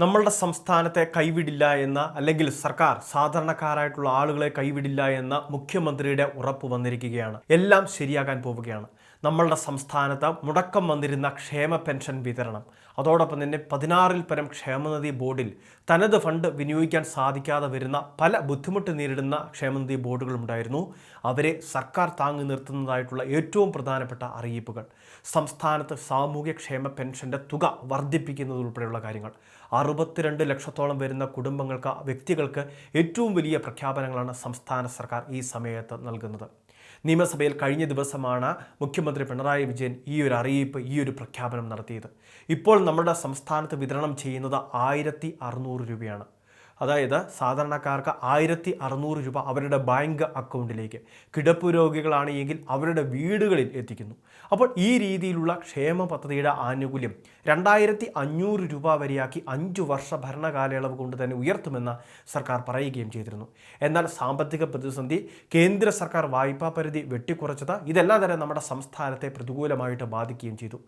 നമ്മളുടെ സംസ്ഥാനത്തെ കൈവിടില്ല എന്ന അല്ലെങ്കിൽ സർക്കാർ സാധാരണക്കാരായിട്ടുള്ള ആളുകളെ കൈവിടില്ല എന്ന മുഖ്യമന്ത്രിയുടെ ഉറപ്പ് വന്നിരിക്കുകയാണ്. എല്ലാം ശരിയാകാൻ പോവുകയാണ്. നമ്മളുടെ സംസ്ഥാനത്ത് മുടക്കം വന്നിരുന്ന ക്ഷേമ പെൻഷൻ വിതരണം. അതോടൊപ്പം തന്നെ പതിനാറിൽ പരം ക്ഷേമനിധി ബോർഡിൽ തനത് ഫണ്ട് വിനിയോഗിക്കാൻ സാധിക്കാതെ വരുന്ന പല ബുദ്ധിമുട്ട് നേരിടുന്ന ക്ഷേമനിധി ബോർഡുകളുണ്ടായിരുന്നു അവരെ സർക്കാർ താങ്ങി നിർത്തുന്നതായിട്ടുള്ള ഏറ്റവും പ്രധാനപ്പെട്ട അറിയിപ്പുകൾ. സംസ്ഥാനത്ത് സാമൂഹ്യ ക്ഷേമ പെൻഷന്റെ തുക വർദ്ധിപ്പിക്കുന്നത് ഉൾപ്പെടെയുള്ള കാര്യങ്ങൾ. അറുപത്തിരണ്ട് ലക്ഷത്തോളം വരുന്ന കുടുംബങ്ങൾക്ക് വ്യക്തികൾക്ക് ഏറ്റവും വലിയ പ്രഖ്യാപനങ്ങളാണ് സംസ്ഥാന സർക്കാർ ഈ സമയത്ത് നൽകുന്നത്. നിയമസഭയിൽ കഴിഞ്ഞ ദിവസമാണ് മുഖ്യമന്ത്രി പിണറായി വിജയൻ ഈ ഒരു അറിയിപ്പ് ഈ ഒരു പ്രഖ്യാപനം നടത്തിയത്. ഇപ്പോൾ നമ്മുടെ സംസ്ഥാനത്ത് വിതരണം ചെയ്യുന്നത് ആയിരത്തി രൂപയാണ്. അതായത് സാധാരണക്കാർക്ക് ആയിരത്തി അറുന്നൂറ് രൂപ അവരുടെ ബാങ്ക് അക്കൗണ്ടിലേക്ക് കിടപ്പ് രോഗികളാണ് എങ്കിൽ അവരുടെ വീടുകളിൽ എത്തിക്കുന്നു. അപ്പോൾ ഈ രീതിയിലുള്ള ക്ഷേമ പദ്ധതിയുടെ ആനുകൂല്യം രണ്ടായിരത്തി അഞ്ഞൂറ് രൂപ വരെയാക്കി അഞ്ചു വർഷ ഭരണകാലയളവ് കൊണ്ട് തന്നെ ഉയർത്തുമെന്ന് സർക്കാർ പറയുകയും ചെയ്തിരുന്നു. എന്നാൽ സാമ്പത്തിക പ്രതിസന്ധി കേന്ദ്ര സർക്കാർ വായ്പാ പരിധി വെട്ടിക്കുറച്ചത് ഇതെല്ലാം തന്നെ നമ്മുടെ സംസ്ഥാനത്തെ പ്രതികൂലമായിട്ട് ബാധിക്കുകയും ചെയ്തു.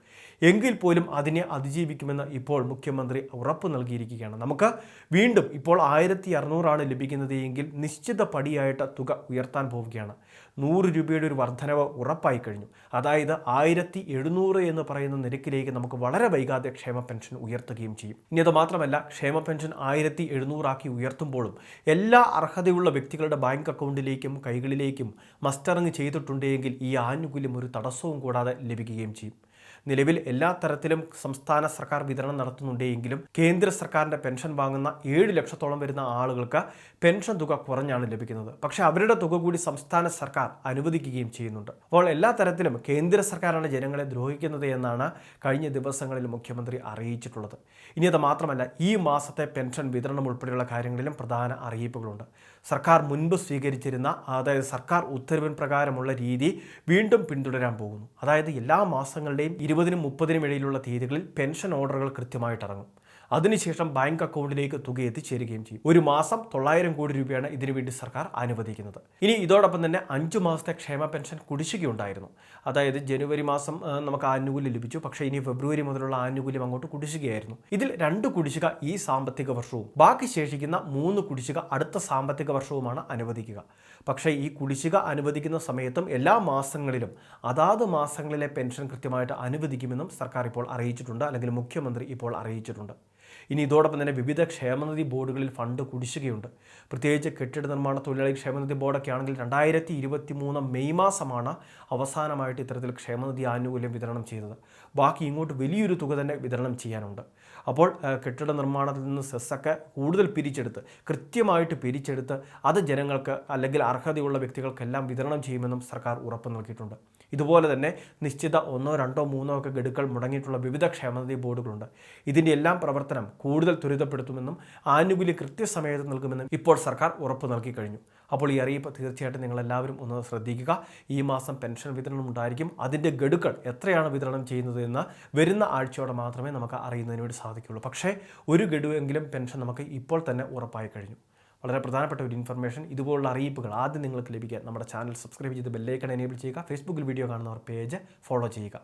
എങ്കിൽ പോലും അതിനെ അതിജീവിക്കുമെന്ന് ഇപ്പോൾ മുഖ്യമന്ത്രി ഉറപ്പ് നൽകിയിരിക്കുകയാണ്. നമുക്ക് വീണ്ടും ഇപ്പോൾ ആയിരത്തി അറുന്നൂറാണ് ലഭിക്കുന്നത് എങ്കിൽ നിശ്ചിത പടിയായിട്ട് തുക ഉയർത്താൻ പോവുകയാണ്. നൂറ് രൂപയുടെ ഒരു വർധനവ് ഉറപ്പായി കഴിഞ്ഞു. അതായത് ആയിരത്തി എഴുന്നൂറ് എന്ന് പറയുന്ന നിരക്കിലേക്ക് നമുക്ക് വളരെ വൈകാതെ ക്ഷേമ പെൻഷൻ ഉയർത്തുകയും ചെയ്യും. ഇനി അത് മാത്രമല്ല ക്ഷേമ പെൻഷൻ ആയിരത്തി എഴുന്നൂറാക്കി ഉയർത്തുമ്പോഴും എല്ലാ അർഹതയുള്ള വ്യക്തികളുടെ ബാങ്ക് അക്കൗണ്ടിലേക്കും കൈകളിലേക്കും മസ്റ്ററിങ് ചെയ്തിട്ടുണ്ടെങ്കിൽ ഈ ആനുകൂല്യം ഒരു തടസ്സവും കൂടാതെ ലഭിക്കുകയും ചെയ്യും. നിലവിൽ എല്ലാ തരത്തിലും സംസ്ഥാന സർക്കാർ വിതരണം നടത്തുന്നുണ്ടെങ്കിലും കേന്ദ്ര സർക്കാരിന്റെ പെൻഷൻ വാങ്ങുന്ന ഏഴ് ലക്ഷത്തോളം വരുന്ന ആളുകൾക്ക് പെൻഷൻ തുക കുറഞ്ഞാണ് ലഭിക്കുന്നത്. പക്ഷെ അവരുടെ തുക കൂടി സംസ്ഥാന സർക്കാർ അനുവദിക്കുകയും ചെയ്യുന്നുണ്ട്. അപ്പോൾ എല്ലാ തരത്തിലും കേന്ദ്ര സർക്കാരാണ് ജനങ്ങളെ ദ്രോഹിക്കുന്നത് എന്നാണ് കഴിഞ്ഞ ദിവസങ്ങളിൽ മുഖ്യമന്ത്രി അറിയിച്ചിട്ടുള്ളത്. ഇനി അത് മാത്രമല്ല ഈ മാസത്തെ പെൻഷൻ വിതരണം ഉൾപ്പെടെയുള്ള കാര്യങ്ങളിലും പ്രധാന അറിയിപ്പുകളുണ്ട്. സർക്കാർ മുൻപ് സ്വീകരിച്ചിരുന്ന അതായത് സർക്കാർ ഉത്തരവിൻ പ്രകാരമുള്ള രീതി വീണ്ടും പിന്തുടരാൻ പോകുന്നു. അതായത് എല്ലാ മാസങ്ങളുടെയും ഇരുപതിനും മുപ്പതിനും ഇടയിലുള്ള തീയതികളിൽ പെൻഷൻ ഓർഡറുകൾ കൃത്യമായിട്ട് ഇറങ്ങും അതിനുശേഷം ബാങ്ക് അക്കൗണ്ടിലേക്ക് തുക എത്തിച്ചേരുകയും ചെയ്യും. ഒരു മാസം തൊള്ളായിരം കോടി രൂപയാണ് ഇതിനുവേണ്ടി സർക്കാർ അനുവദിക്കുന്നത്. ഇനി ഇതോടൊപ്പം തന്നെ അഞ്ചു മാസത്തെ ക്ഷേമ പെൻഷൻ കുടിശ്ശികയുണ്ടായിരുന്നു. അതായത് ജനുവരി മാസം നമുക്ക് ആനുകൂല്യം ലഭിച്ചു. പക്ഷേ ഇനി ഫെബ്രുവരി മുതലുള്ള ആനുകൂല്യം അങ്ങോട്ട് കുടിശ്ശികയായിരുന്നു. ഇതിൽ രണ്ട് കുടിശ്ശിക ഈ സാമ്പത്തിക വർഷവും ബാക്കി ശേഷിക്കുന്ന മൂന്ന് കുടിശ്ശിക അടുത്ത സാമ്പത്തിക വർഷവുമാണ് അനുവദിക്കുക. പക്ഷേ ഈ കുടിശ്ശിക അനുവദിക്കുന്ന സമയത്തും എല്ലാ മാസങ്ങളിലും അതാത് മാസങ്ങളിലെ പെൻഷൻ കൃത്യമായിട്ട് അനുവദിക്കുമെന്നും സർക്കാർ ഇപ്പോൾ അറിയിച്ചിട്ടുണ്ട് അല്ലെങ്കിൽ മുഖ്യമന്ത്രി ഇപ്പോൾ അറിയിച്ചിട്ടുണ്ട്. ഇനി ഇതോടൊപ്പം തന്നെ വിവിധ ക്ഷേമനിധി ബോർഡുകളിൽ ഫണ്ട് കുടിശ്ശികയുണ്ട്. പ്രത്യേകിച്ച് കെട്ടിട നിർമ്മാണ തൊഴിലാളി ക്ഷേമനിധി ബോർഡൊക്കെ ആണെങ്കിൽ രണ്ടായിരത്തി ഇരുപത്തി മൂന്ന് മെയ് മാസമാണ് അവസാനമായിട്ട് ഇത്തരത്തിൽ ക്ഷേമനിധി ആനുകൂല്യം വിതരണം ചെയ്തത്. ബാക്കി ഇങ്ങോട്ട് വലിയൊരു തുക തന്നെ വിതരണം ചെയ്യാനുണ്ട്. അപ്പോൾ കെട്ടിട നിർമ്മാണത്തിൽ നിന്ന് സെസ്സൊക്കെ കൂടുതൽ പിരിച്ചെടുത്ത് കൃത്യമായിട്ട് പിരിച്ചെടുത്ത് അത് ജനങ്ങൾക്ക് അല്ലെങ്കിൽ അർഹതയുള്ള വ്യക്തികൾക്കെല്ലാം വിതരണം ചെയ്യുമെന്നും സർക്കാർ ഉറപ്പ് നൽകിയിട്ടുണ്ട്. ഇതുപോലെ തന്നെ നിശ്ചിത ഒന്നോ രണ്ടോ മൂന്നോ ഒക്കെ ഗഡുക്കൾ മുടങ്ങിയിട്ടുള്ള വിവിധ ക്ഷേമനിധി ബോർഡുകളുണ്ട്. ഇതിന്റെ എല്ലാം പ്രവർത്തനം കൂടുതൽ ത്വരിതപ്പെടുത്തുമെന്നും ആനുകൂല്യ കൃത്യസമയത്ത് നൽകുമെന്നും ഇപ്പോൾ സർക്കാർ ഉറപ്പ് നൽകി കഴിഞ്ഞു. അപ്പോൾ ഈ അറിയിപ്പ് തീർച്ചയായിട്ടും നിങ്ങളെല്ലാവരും ഒന്ന് ശ്രദ്ധിക്കുക. ഈ മാസം പെൻഷൻ വിതരണം ഉണ്ടായിരിക്കും. അതിന്റെ ഗഡുക്കൾ എത്രയാണ് വിതരണം ചെയ്യുന്നത് എന്ന് വരുന്ന ആഴ്ചയോടെ മാത്രമേ നമുക്ക് അറിയുന്നതിന് വേണ്ടി സാധിക്കുകയുള്ളൂ. പക്ഷേ ഒരു ഗഡുവെങ്കിലും പെൻഷൻ നമുക്ക് ഇപ്പോൾ തന്നെ ഉറപ്പായി കഴിഞ്ഞു. വളരെ പ്രധാനപ്പെട്ട ഒരു ഇൻഫർമേഷൻ ഇതുപോലുള്ള അറിയിപ്പുകൾ ആദ്യം നിങ്ങൾക്ക് ലഭിക്കാൻ നമ്മുടെ ചാനൽ സബ്സ്ക്രൈബ് ചെയ്ത് ബെല്ലൈക്കൺ എനേബിൾ ചെയ്യുക. ഫേസ്ബുക്കിൽ വീഡിയോ കാണുന്നവർ പേജ് ഫോളോ ചെയ്യുക.